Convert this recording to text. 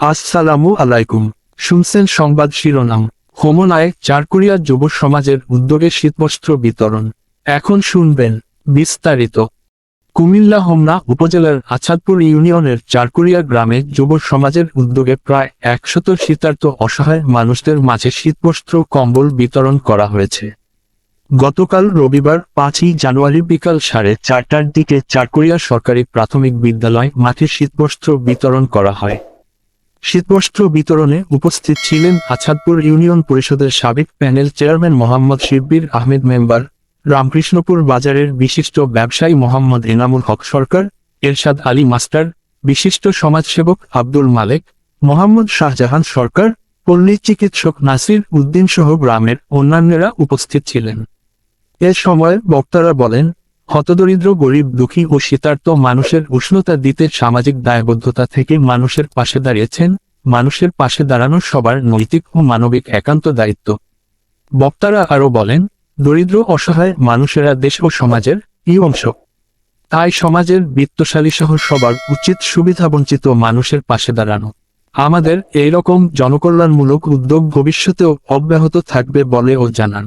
আসসালামু আলাইকুম। শুনছেন সংবাদ শিরোনাম। হোমনায় চারকুরিয়া যুব সমাজের উদ্যোগে শীতবস্ত্র বিতরণ। এখন শুনবেন বিস্তারিত। কুমিল্লা হোমনা উপজেলার আছাদপুর ইউনিয়নের চারকুরিয়া গ্রামে যুব সমাজের উদ্যোগে প্রায় একশত শীতার্ত অসহায় মানুষদের মাঝে শীতবস্ত্র, কম্বল বিতরণ করা হয়েছে। গতকাল রবিবার পাঁচই জানুয়ারি বিকাল সাড়ে চারটার দিকে চারকুরিয়া সরকারি প্রাথমিক বিদ্যালয় মাঠে শীতবস্ত্র বিতরণ করা হয়। শীতবস্ত্র বিতরণে উপস্থিত ছিলেন আছাদপুর ইউনিয়ন পরিষদের সাবেক panel chairman Mohammad Shibbir Ahmed member, Ramkrishnapur বাজারের বিশিষ্ট ব্যবসায়ী মোহাম্মদ এনামুল হক সরকার, এরশাদ আলী মাস্টার, বিশিষ্ট সমাজসেবক আব্দুল মালেক, মোহাম্মদ শাহজাহান সরকার, পল্লী চিকিৎসক নাসির উদ্দিন সহ গ্রামের অন্যান্যরা উপস্থিত ছিলেন। এ সময় বক্তারা বলেন হতদরিদ্র, গরিব, দুঃখী ও শীতার্ত মানুষের উষ্ণতা দিতে সামাজিক দায়বদ্ধতা থেকে মানুষের পাশে দাঁড়িয়েছেন, মানুষের পাশে দাঁড়ানো সবার নৈতিক ও মানবিক একান্ত দায়িত্ব। বক্তারা আরও বলেন, দরিদ্র, অসহায় মানুষেরা দেশ ও সমাজের ই অংশ। তাই সমাজের বিত্তশালী সহ সবার উচিত সুবিধাবঞ্চিত মানুষের পাশে দাঁড়ানো। আমাদের এই রকম জনকল্যাণমূলক উদ্যোগ ভবিষ্যতেও অব্যাহত থাকবে বলেও জানান।